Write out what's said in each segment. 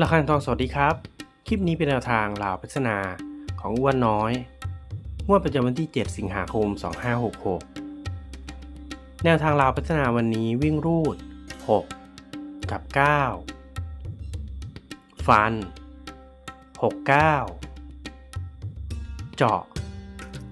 ระคังทองสวัสดีครับ คลิปนี้เป็นแนวทางลาวพัฒนาของอ้วนน้อยงวดประจำวันที่ 7 สิงหาคม 2566 แนวทางลาวพัฒนาวันนี้วิ่งรูด 6 กับ 9 ฟัน 69 เจาะ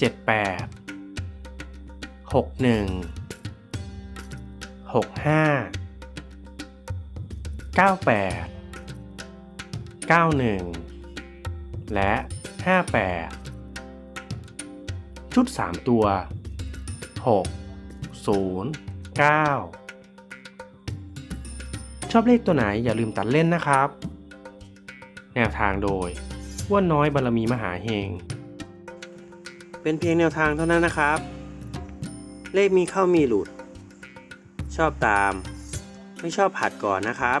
78 61 65 98 91 และ 58 ชุด 3 ตัว 6 0 9 ชอบเลขตัวไหนอย่าลืมตัดเล่นนะครับ แนวทางโดยว่าน้อยบารมีมหาเฮง เป็นเพียงแนวทางเท่านั้นนะครับ เลขมีเข้ามีหลุด ชอบตาม ไม่ชอบผัดก่อนนะครับ